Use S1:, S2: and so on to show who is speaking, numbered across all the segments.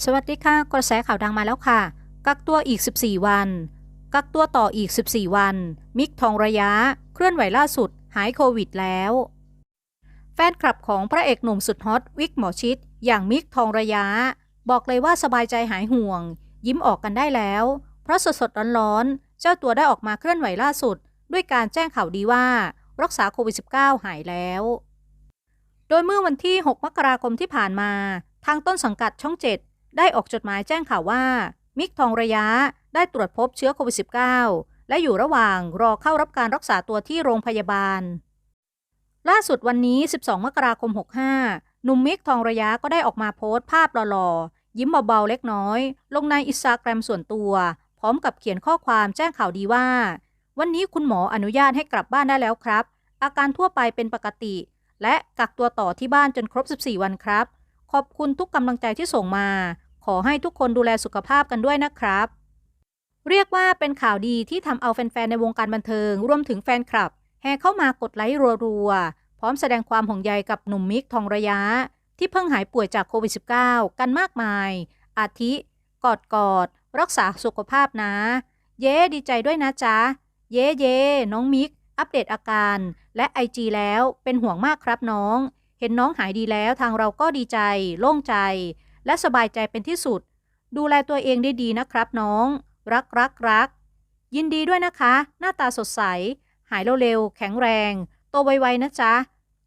S1: สวัสดีค่ะ กระแสข่าวดังมาแล้วค่ะ กักตัวอีก 14 วัน กักตัวต่ออีก 14 วัน มิกทองระยะ เคลื่อนไหวล่าสุด หายโควิดแล้ว แฟนคลับของพระเอกหนุ่มสุดฮอตวิกหมอชิด อย่างมิกทองระยะ บอกเลยว่าสบายใจหายห่วง ยิ้มออกกันได้แล้ว เพราะสดๆร้อนๆ เจ้าตัวได้ออกมาเคลื่อนไหวล่าสุด ด้วยการแจ้งข่าวดีว่า รักษาโควิด -19 หายแล้วโดยเมื่อวันที่ 6 มกราคมที่ผ่านมา ทางต้นสังกัดช่อง 7 ได้ออกจดหมายแจ้งข่าวว่า มิกทองระยะได้ตรวจพบเชื้อโควิด -19 และอยู่ระหว่างรอเข้ารับการรักษาตัวที่โรงพยาบาล ล่าสุดวันนี้ 12 มกราคม 65 หนุ่มมิกทองระยะก็ได้ออกมาโพสต์ภาพหล่อๆ ยิ้มเบาๆเล็กน้อย ลงในอินสตาแกรมส่วนตัว พร้อมกับเขียนข้อความแจ้งข่าวดีว่า วันนี้คุณหมออนุญาตให้กลับบ้านได้แล้วครับ อาการทั่วไปเป็นปกติ และกักตัวต่อที่บ้านจนครบ 14 วันครับขอบคุณทุกกำลังใจที่ส่งมา ขอให้ทุกคนดูแลสุขภาพกันด้วยนะครับ เรียกว่าเป็นข่าวดีที่ทำเอาแฟนๆ ในวงการบันเทิง รวมถึงแฟนคลับ แห่เข้ามากดไลค์รัวๆ พร้อมแสดงความห่วงใยกับหนุ่มมิกทองระยะ ที่เพิ่งหายป่วยจากโควิด -19 กันมากมาย อาทิ กอดกอด รักษาสุขภาพนะ เย้ดีใจด้วยนะจ๊ะ เย้เย้น้องมิก อัปเดตอาการ และไอจีแล้วเป็นห่วงมากครับน้อง เห็นน้องหายดีแล้วทางเราก็ดีใจ โล่งใจ และสบายใจเป็นที่สุด ดูแลตัวเองได้ดีนะครับน้อง รักรักรัก ยินดีด้วยนะคะ หน้าตาสดใส หายเร็วๆ แข็งแรง โตไวๆนะจ๊ะ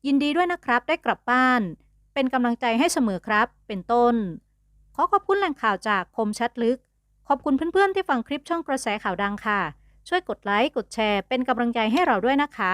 S1: ยินดีด้วยนะครับ ได้กลับบ้าน เป็นกำลังใจให้เสมอครับ เป็นต้น ขอขอบคุณแหล่งข่าวจากคมชัดลึก ขอบคุณเพื่อนๆที่ฟังคลิปช่องกระแสข่าวดังค่ะ ช่วยกดไลค์ กดแชร์ เป็นกำลังใจให้เราด้วยนะคะ